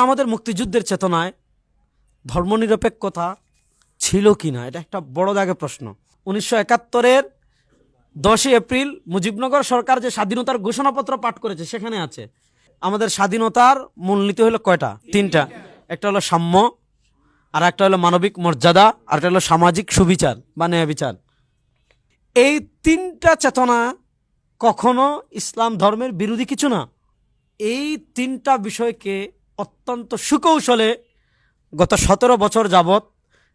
আমাদের মুক্তিযুদ্ধের চেতনায়, ধর্মনিরপেক্ষতা ছিল কি না? এটা একটা বড় দাগে প্রশ্ন। উনিশশো একাত্তরের দশই এপ্রিল মুজিবনগর সরকার যে স্বাধীনতার ঘোষণাপত্র পাঠ করেছে, সেখানে আছে। আমাদের স্বাধীনতার মূলনীতি হলো কয়টা? তিনটা। একটা হলো সাম্য, আর একটা হলো মানবিক মর্যাদা, আর একটা হলো সামাজিক সুবিচার বা ন্যায় বিচার। এই তিনটা চেতনা কখনো ইসলাম ধর্মের বিরোধী কিছু না। এই তিনটা বিষয়কে অত্যন্ত সুকৌশলে গত সতেরো বছর যাবৎ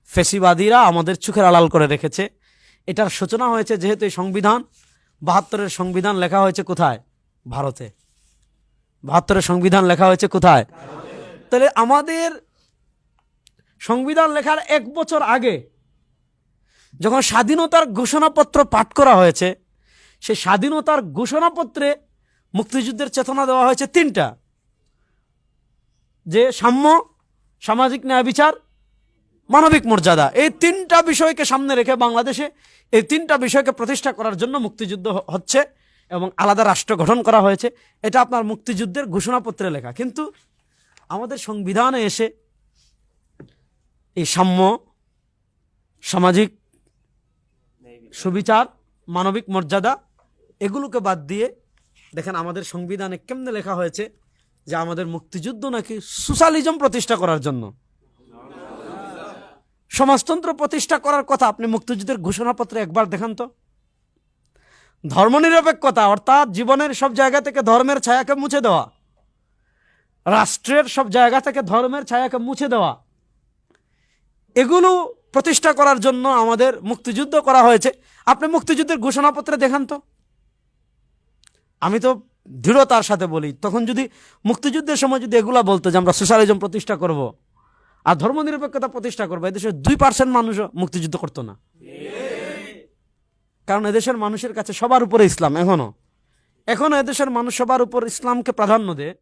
ফেসিবাদীরা আমাদের চোখের আড়াল করে রেখেছে। এটার সূচনা হয়েছে যেহেতু এই সংবিধান, বাহাত্তরের সংবিধান লেখা হয়েছে কোথায়? ভারতে। বাহাত্তরের সংবিধান লেখা হয়েছে কোথায়? তাহলে আমাদের সংবিধান লেখার এক বছর আগে যখন স্বাধীনতার ঘোষণাপত্র পাঠ করা হয়েছে, সেই স্বাধীনতার ঘোষণাপত্রে মুক্তিযুদ্ধের চেতনা দেওয়া হয়েছে তিনটা। যে সাম্য, সামাজিক ন্যায় বিচার, মানবিক মর্যাদা, এই তিনটা বিষয়কে সামনে রেখে বাংলাদেশে এই তিনটা বিষয়কে প্রতিষ্ঠা করার জন্য মুক্তিযুদ্ধ হচ্ছে এবং আলাদা রাষ্ট্র গঠন করা হয়েছে। এটা আপনার মুক্তিযুদ্ধের ঘোষণাপত্রে লেখা। কিন্তু আমাদের সংবিধানে এসে এই সাম্য, সামাজিক, সুবিচার, মানবিক মর্যাদা, এগুলোকে বাদ দিয়ে দেখেন আমাদের সংবিধানে কেমনে লেখা হয়েছে যে আমাদের মুক্তিযুদ্ধ নাকি সোশ্যালিজম প্রতিষ্ঠা করার জন্য। সমাজতন্ত্র প্রতিষ্ঠা করার কথা আপনি মুক্তিযুদ্ধের ঘোষণাপত্রে একবার দেখান তো। ধর্মনিরপেক্ষতা অর্থাৎ জীবনের সব জায়গা থেকে ধর্মের ছায়াকে মুছে দেওয়া। রাষ্ট্রের সব জায়গা থেকে ধর্মের ছায়াকে মুছে দেওয়া। এগুলো প্রতিষ্ঠা করার জন্য আমাদের মুক্তিযুদ্ধ করা হয়েছে। আপনি মুক্তিযুদ্ধের ঘোষণাপত্রে দেখান তো। আমি তো দৃঢ়তার সাথে বলি, তখন যদি মুক্তিযুদ্ধের সময় যদি এগুলা বলতো যে আমরা সোশ্যালিজম প্রতিষ্ঠা করব আর ধর্মনিরপেক্ষতা প্রতিষ্ঠা করব এদেশের দুই পার্সেন্ট মানুষও মুক্তিযুদ্ধ করতো না। কারণ এদেশের মানুষের কাছে সবার উপরে ইসলাম এখনও এখনও এদেশের মানুষ সবার উপর ইসলামকে প্রাধান্য দেয়।